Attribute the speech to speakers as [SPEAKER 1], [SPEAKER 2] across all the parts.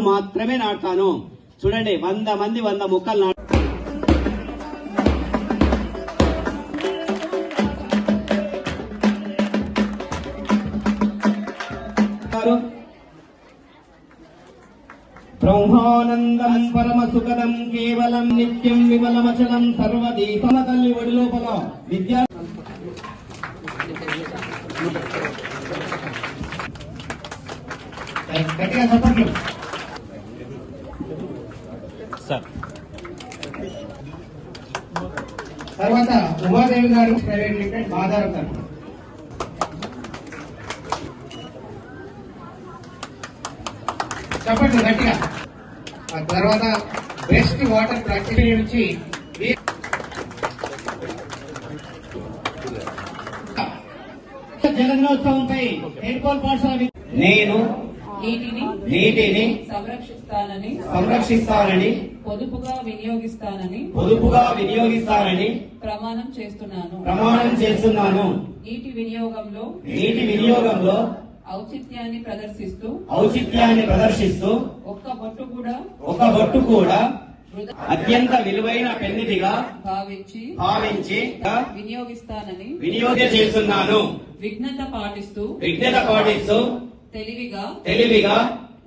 [SPEAKER 1] మొక్కలు మాత్రమే నాటుతాను. చూడండి వంద మంది వంద మొక్కలు నాటు బ్రహ్మానందం పరమ సుఖదం కేవలం నిత్యం విమలమచలం సర్వదీ సమతల్లి ఒడి లోపల విద్యా గట్టిగా చెప్పండి. సార్.
[SPEAKER 2] తర్వాత ఉమాదేవి గారు ప్రైవేట్ లిమిటెడ్ చెప్పండి గట్టిగా. ఆ తర్వాత బెస్ట్ వాటర్ ప్రాక్టీస్ నుంచి
[SPEAKER 1] జగన్నోత్సవంపై నేను
[SPEAKER 3] నీటిని
[SPEAKER 1] నీటిని
[SPEAKER 3] సంరక్షిస్తానని
[SPEAKER 1] సంరక్షిస్తానని
[SPEAKER 3] పొదుపుగా వినియోగిస్తానని
[SPEAKER 1] పొదుపుగా వినియోగిస్తానని
[SPEAKER 3] ప్రమాణం చేస్తున్నాను.
[SPEAKER 1] ప్రమాణం చేస్తున్నాను.
[SPEAKER 3] నీటి వినియోగంలో
[SPEAKER 1] నీటి వినియోగంలో
[SPEAKER 3] ఔచిత్యాన్ని ప్రదర్శిస్తూ
[SPEAKER 1] ఔచిత్యాన్ని ప్రదర్శిస్తూ
[SPEAKER 3] ఒక్క బొట్టు కూడా
[SPEAKER 1] ఒక బొట్టు కూడా అత్యంత విలువైన పెన్నిదిగా
[SPEAKER 3] భావించి
[SPEAKER 1] భావించి
[SPEAKER 3] వినియోగిస్తానని
[SPEAKER 1] వినియోగ చేస్తున్నాను.
[SPEAKER 3] విఘ్నత పాటిస్తూ
[SPEAKER 1] విజ్ఞత పాటిస్తూ
[SPEAKER 3] తెలివిగా
[SPEAKER 1] తెలివిగా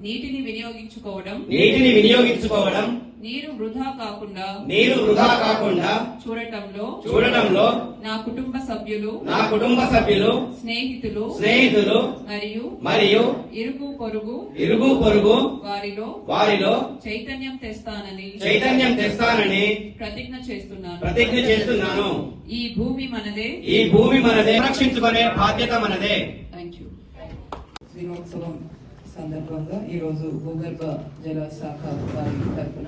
[SPEAKER 3] నీటిని వినియోగించుకోవడం
[SPEAKER 1] నీటిని వినియోగించుకోవడం
[SPEAKER 3] నీరు వృధా కాకుండా
[SPEAKER 1] నీరు వృధా కాకుండా
[SPEAKER 3] చూడటంలో
[SPEAKER 1] చూడటంలో
[SPEAKER 3] నా కుటుంబ సభ్యులు
[SPEAKER 1] నా కుటుంబ సభ్యులు
[SPEAKER 3] స్నేహితులు
[SPEAKER 1] స్నేహితులు
[SPEAKER 3] మరియు
[SPEAKER 1] మరియు
[SPEAKER 3] ఇరుగు పొరుగు
[SPEAKER 1] ఇరుగు పొరుగు
[SPEAKER 3] వారిలో
[SPEAKER 1] వారిలో
[SPEAKER 3] చైతన్యం తెస్తానని
[SPEAKER 1] చైతన్యం తెస్తానని
[SPEAKER 3] ప్రతిజ్ఞ చేస్తున్నాను.
[SPEAKER 1] ప్రతిజ్ఞ చేస్తున్నాను.
[SPEAKER 3] ఈ భూమి మనదే.
[SPEAKER 1] ఈ భూమి మనదే. రక్షించుకునే బాధ్యత మనదే.
[SPEAKER 3] థ్యాంక్ యూ దినోత్సవం సందర్భంగా ఈరోజు భూగర్భ జల శాఖ వారి తరఫున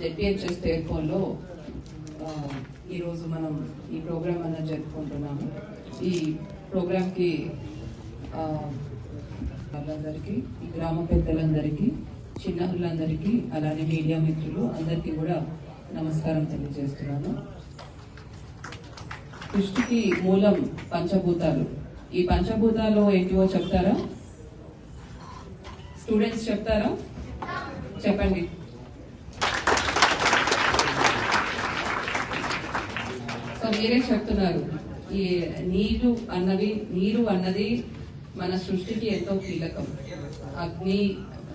[SPEAKER 3] జెడ్పిహెచ్ఎస్ టెలిఫోన్లో ఈరోజు మనం ఈ ప్రోగ్రామ్ అన్న జరుపుకుంటున్నాము ఈ ప్రోగ్రాంకి వాళ్ళందరికీ ఈ గ్రామ పెద్దలందరికీ చిన్నలందరికీ అలానే మీడియా మిత్రులు అందరికీ కూడా నమస్కారం తెలియజేస్తున్నాను. సృష్టికి మూలం పంచభూతాలు. ఈ పంచభూతాలు ఏంటివో చెప్తారా? స్టూడెంట్స్ చెప్తారా? చెప్పండి. సో మీరే చెప్తున్నారు ఈ నీరు అన్నది నీరు అన్నది మన సృష్టికి ఎంతో కీలకం. అగ్ని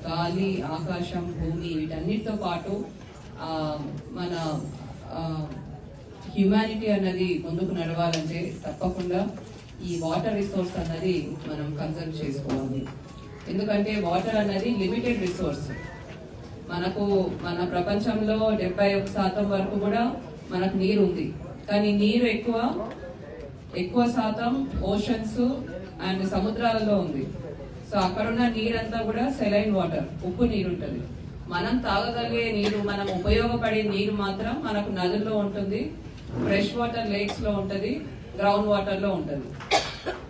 [SPEAKER 3] గాలి ఆకాశం భూమి వీటన్నిటితో పాటు మన హ్యుమానిటీ అన్నది ముందుకు నడవాలంటే తప్పకుండా ఈ వాటర్ రిసోర్స్ అన్నది మనం కన్సర్వ్ చేసుకోవాలి. ఎందుకంటే వాటర్ అనేది లిమిటెడ్ రిసోర్స్. మనకు మన ప్రపంచంలో డెబ్బై ఒక శాతం వరకు కూడా మనకు నీరు ఉంది కానీ నీరు ఎక్కువ ఎక్కువ శాతం ఓషన్స్ అండ్ సముద్రాలలో ఉంది. సో అక్కడున్న నీరంతా కూడా సెలైన్ వాటర్ ఉప్పు నీరు ఉంటుంది మనం తాగగలిగే నీరు మనం ఉపయోగపడే నీరు మాత్రం మనకు నదుల్లో ఉంటుంది ఫ్రెష్ వాటర్ లేక్స్లో గ్రౌండ్ వాటర్లో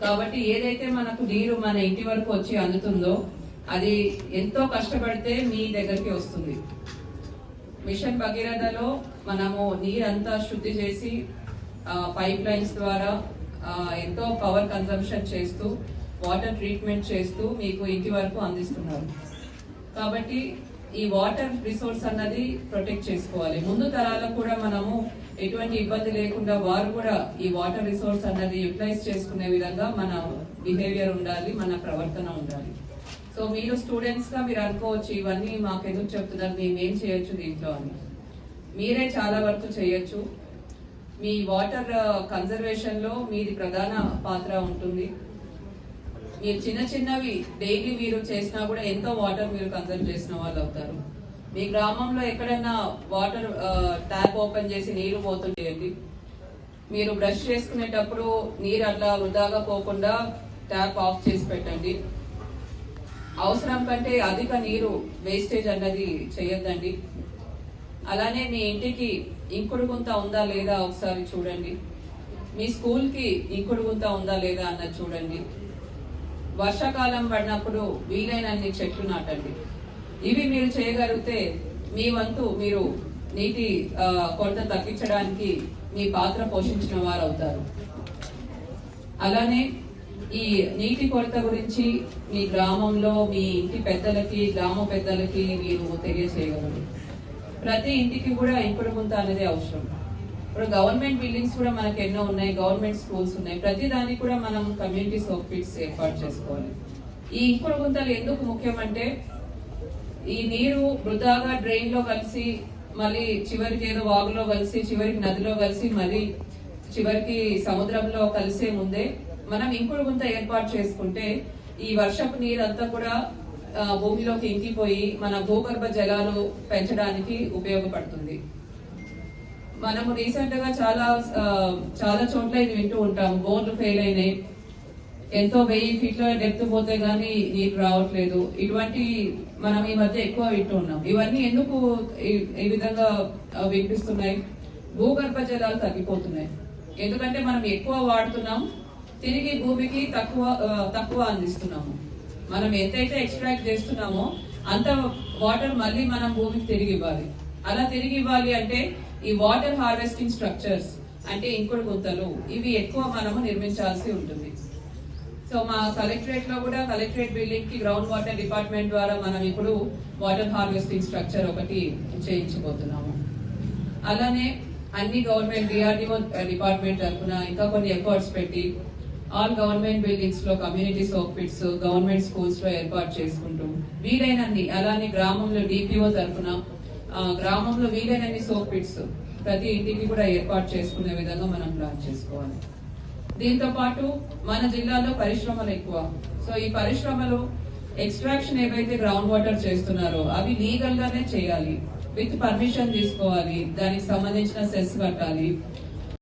[SPEAKER 3] కాబట్టి ఏదైతే మనకు నీరు మన ఇంటి వరకు వచ్చి అందుతుందో అది ఎంతో కష్టపడితే మీ దగ్గరికి వస్తుంది. మిషన్ భగీరథలో మనము నీరంతా శుద్ధి చేసి పైప్ లైన్స్ ద్వారా ఎంతో పవర్ కన్సంప్షన్ చేస్తూ వాటర్ ట్రీట్మెంట్ చేస్తూ మీకు ఇంటి వరకు అందిస్తున్నారు. కాబట్టి ఈ వాటర్ రిసోర్స్ అన్నది ప్రొటెక్ట్ చేసుకోవాలి. ముందు తరాలకు కూడా మనము ఎటువంటి ఇబ్బంది లేకుండా వారు కూడా ఈ వాటర్ రిసోర్స్ అన్నది యూటిలైజ్ చేసుకునే విధంగా మన బిహేవియర్ ఉండాలి మన ప్రవర్తన ఉండాలి. సో మీరు స్టూడెంట్స్గా మీరు అనుకోవచ్చు ఇవన్నీ మాకు ఎందుకు చెప్తున్నారు మేము ఏం చేయొచ్చు దీంట్లో అని. మీరే చాలా వరకు చేయొచ్చు. మీ వాటర్ కన్జర్వేషన్ uh, లో మీది ప్రధాన పాత్ర ఉంటుంది. మీరు చిన్న చిన్నవి డైలీ మీరు చేసినా కూడా ఎంతో వాటర్ మీరు కన్సర్వ్ చేసిన వాళ్ళు అవుతారు. మీ గ్రామంలో ఎక్కడైనా వాటర్ ట్యాప్ ఓపెన్ చేసి నీరు పోతుండేయండి. మీరు బ్రష్ చేసుకునేటప్పుడు నీరు అట్లా వృధాగా పోకుండా ట్యాప్ ఆఫ్ చేసి పెట్టండి. అవసరం కంటే అధిక నీరు వేస్టేజ్ అన్నది చేయొద్దండి. అలానే మీ ఇంటికి ఇంకుడు గుంత ఉందా లేదా ఒకసారి చూడండి. మీ స్కూల్కి ఇంకుడు గుంత ఉందా లేదా అన్నది చూడండి. వర్షాకాలం పడినప్పుడు వీలైనన్ని చెట్లు నాటండి. ఇవి మీరు చేయగలిగితే మీ వంతు మీరు నీటి కొరత తగ్గించడానికి మీ పాత్ర పోషించిన వారు అవుతారు అలానే ఈ నీటి కొరత గురించి మీ గ్రామంలో మీ ఇంటి పెద్దలకి గ్రామ పెద్దలకి మీరు తెలియజేయగలరు ప్రతి ఇంటికి కూడా ఇంకుడు గుంత అనేది అవసరం. ఇప్పుడు గవర్నమెంట్ బిల్డింగ్స్ కూడా మనకు ఎన్నో ఉన్నాయి గవర్నమెంట్ స్కూల్స్ ఉన్నాయి. ప్రతి దానికి కూడా మనం కమ్యూనిటీ సోప్ పిట్స్ ఏర్పాటు చేసుకోవాలి. ఈ ఇంకుడు గుంతలు ఎందుకు ముఖ్యమంటే ఈ నీరు వృధాగా డ్రైన్లో కలిసి మళ్ళీ చివరికి ఏదో వాగులో కలిసి చివరికి నదిలో కలిసి మళ్ళీ చివరికి సముద్రంలో కలిసే ముందే మనం ఇంకుడు గుంత ఏర్పాటు చేసుకుంటే ఈ వర్షపు నీరు అంతా కూడా భూమిలోకి ఇంకిపోయి మన భూగర్భ జలాలు పెంచడానికి ఉపయోగపడుతుంది. మనము రీసెంట్గా చాలా చాలా చోట్ల ఇది వింటూ ఉంటాం. బోర్లు ఫెయిల్ అయినాయి. ఎంతో వెయ్యి ఫీట్ల డెప్త్ పోతే గానీ నీరు రావట్లేదు. ఇటువంటి మనం ఈ మధ్య ఎక్కువ వింటూ ఉన్నాం. ఇవన్నీ ఎందుకు ఈ- విధంగా వినిపిస్తున్నాయి? భూగర్భ జలాలు తగ్గిపోతున్నాయి. ఎందుకంటే మనం ఎక్కువ వాడుతున్నాం. తిరిగి భూమికి తక్కువ తక్కువ అందిస్తున్నాము. మనం ఎంతైతే ఎక్స్ట్రాక్ట్ చేస్తున్నామో అంత వాటర్ మళ్ళీ మనం భూమికి తిరిగి ఇవ్వాలి. అలా తిరిగి ఇవ్వాలి అంటే ఈ వాటర్ హార్వెస్టింగ్ స్ట్రక్చర్స్ అంటే ఇంకుడు గుంతలు ఇవి ఎక్కువ మనము నిర్మించాల్సి ఉంటుంది. సో మా కలెక్టరేట్లో కూడా కలెక్టరేట్ బిల్డింగ్కి గ్రౌండ్ వాటర్ డిపార్ట్మెంట్ ద్వారా మనం ఇప్పుడు వాటర్ హార్వెస్టింగ్ స్ట్రక్చర్ ఒకటి చేయించబోతున్నాము. అలానే అన్ని గవర్నమెంట్ డిఆర్డిఓ డిపార్ట్మెంట్ తరఫున ఇంకా కొన్ని ఎఫర్ట్స్ పెట్టి ఆల్ గవర్నమెంట్ బిల్డింగ్స్లో కమ్యూనిటీ సోప్ పిట్స్ గవర్నమెంట్ స్కూల్స్లో ఏర్పాటు చేసుకుంటూ వీలైనన్ని అలానే గ్రామంలో డిపిఓ తరఫున గ్రామంలో వీలైనన్ని సోప్ పిట్స్ ప్రతి ఇంటికి కూడా ఏర్పాటు చేసుకునే విధంగా మనం ప్లాన్ చేసుకోవాలి. దీంతో పాటు మన జిల్లాలో పరిశ్రమలు ఎక్కువ. సో ఈ పరిశ్రమలు ఎక్స్ట్రాక్షన్ ఏవైతే గ్రౌండ్ వాటర్ చేస్తున్నారో అవి లీగల్ గానే చేయాలి. విత్ పర్మిషన్ తీసుకోవాలి. దానికి సంబంధించిన సెస్ కట్టాలి.